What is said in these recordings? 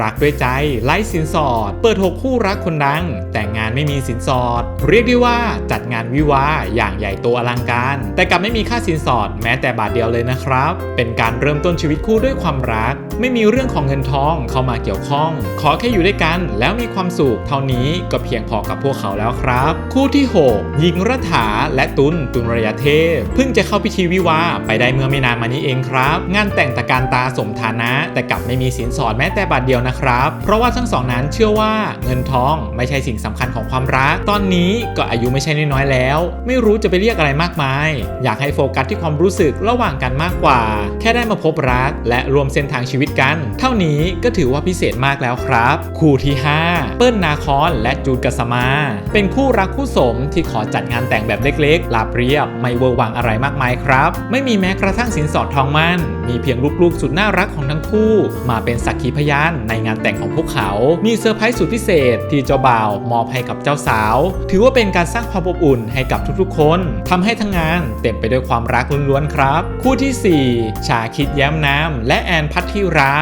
รักด้วยใจไร้สินสอด เปิดหกคู่รักคนดัง แต่งงานไม่มีสินสอด เรียกได้ว่าจัดงานวิวาห์อย่างใหญ่โตอลังการ แต่กลับไม่มีค่าสินสอดแม้แต่บาทเดียวเลยนะครับ เป็นการเริ่มต้นชีวิตคู่ด้วยความรัก ไม่มีเรื่องของเงินทองเข้ามาเกี่ยวข้อง ขอแค่อยู่ด้วยกัน แล้วมีความสุขเท่านี้ก็เพียงพอกับพวกเขาแล้วครับ คู่ที่ 6 หญิงรัฐาและตุนตุนระยะเทพ เพิ่งจะเข้าพิธีวิวาห์ไปได้เมื่อไม่นานมานี้เองครับ งานแต่งตะการตาสมฐานะ แต่กลับไม่มีสินสอดแม้แต่บาทเดียวนะครับ เพราะว่าทั้งสองนั้นเชื่อว่าเงินทองไม่ใช่สิ่งสำคัญของความรัก ตอนนี้ก็อายุไม่ใช่น้อยแล้ว ไม่รู้จะไปเรียกอะไรมากมาย อยากให้โฟกัสที่ความรู้สึกระหว่างกันมากกว่า แค่ได้มาพบรัก และรวมเส้นทางชีวิตกัน เท่านี้ก็ถือว่าพิเศษมากแล้วครับ คู่ที่ 5 เปิ้ลนาคอนและจูดกัสมา เป็นคู่รักคู่สมที่ขอจัดงานแต่งแบบเล็กๆลาบเรียบ ไม่เวอร์วังอะไรมากมายครับ ไม่มีแม้กระทั่งสินสอดทองมั่น มีเพียงลูกๆสุดน่ารักของทั้งคู่ มาเป็นสักขีพยานในงานแต่งของพวกเขา มีเซอร์ไพรส์สุดพิเศษ ที่เจ้าบ่าวมอบให้กับเจ้าสาว ถือว่าเป็นการสร้างความอบอุ่นให้กับทุกๆ คนทำให้ทั้งงานเต็มไปด้วยความรักล้วนๆครับ คู่ที่ 4 ชาคิดแย้มน้ำและแอนพัทธิรา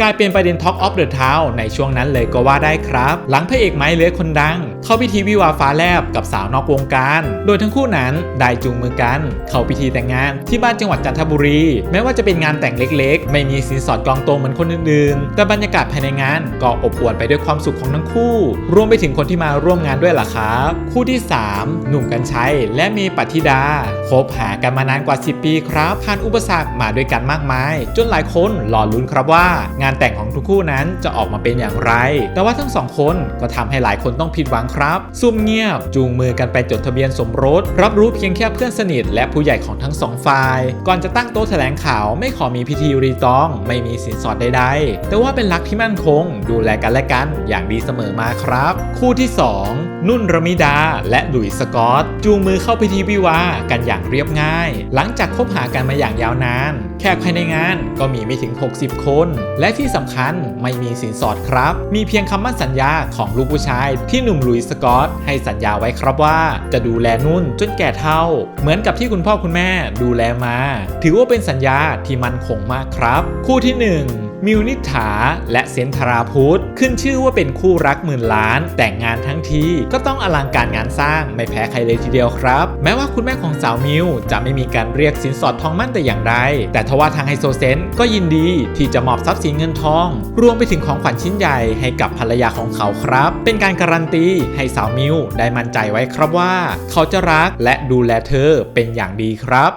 กลายเป็นประเด็น Talk of the Town ในช่วงนั้นเลยก็ว่าได้ครับ หลังพระเอกไม้เลื้อยคนดัง เข้าพิธีวิวาห์ฟ้าแลบกับสาวนอกวงการ โดยทั้งคู่นั้นได้จูงมือกัน เข้าพิธีแต่งงานที่บ้านจังหวัดจันทบุรี แม้ว่าจะเป็นงานแต่งเล็กๆ ไม่มีสินสอดกองโตเหมือนคนอื่นๆ แต่บรรยากาศภายในงาน ก็อบอวลไปด้วยความสุขของทั้งคู่ รวมไปถึงคนที่มาร่วมงานด้วยล่ะครับ คู่ที่ 3 หนุ่มกัญชัยและเมย์ปัทิดาคบหากันมานานกว่า 10 ปีครับผ่านอุปสรรคมาด้วยกันมากมาย จนหลายคนรอลุ้นครับว่า งานแต่งของทุกคู่นั้นจะออกมาเป็นอย่างไร แต่ว่าทั้งสองคนก็ทำให้หลายคนต้องผิดหวังครับซุ่มเงียบ จูงมือกันไปจดทะเบียนสมรส รับรู้เพียงแค่เพื่อนสนิท และผู้ใหญ่ของทั้งสองฝ่าย ก่อนจะตั้งโต๊ะแถลงข่าวไม่ขอมีพิธีรีตอง ไม่มีสินสอดใดๆแต่ว่าเป็นรักที่มั่นคง ดูแลกันและกันอย่างดีเสมอมาครับ คู่ที่ 2 นุ่นระมิดา และหลุยสกอต จูงมือเข้าพิธีวิวากันอย่างเรียบง่าย หลังจากคบหากันมาอย่างยาวนาน แขกภายในงานก็มีไม่ถึง 60 คน และที่สำคัญไม่มีสินสอดครับ มีเพียงคำมั่นสัญญาของลูกผู้ชาย ที่หนุ่มหลุยสกอต ให้สัญญาไว้ครับว่า จะดูแลนุ่นจนแก่เท่า เหมือนกับที่คุณพ่อคุณแม่ดูแลมา ถือว่าเป็นสัญญาที่มั่นคงมากครับ คู่ที่หนึ่ง มิวนิษฐาและเซนทราพุทธขึ้นชื่อว่าเป็นคู่รักหมื่นล้าน แต่งงานทั้งทีก็ต้องอลังการงานสร้างไม่แพ้ใครเลยทีเดียวครับ แม้ว่าคุณแม่ของสาวมิวจะไม่มีการเรียกสินสอดทองมั่นแต่อย่างใดแต่ทว่าทางไฮโซเซนก็ยินดีที่จะมอบทรัพย์สินเงินทอง รวมไปถึงของขวัญชิ้นใหญ่ให้กับภรรยาของเขาครับ เป็นการการันตีให้สาวมิวได้มั่นใจไว้ครับว่า เขาจะรักและดูแลเธอเป็นอย่างดีครับ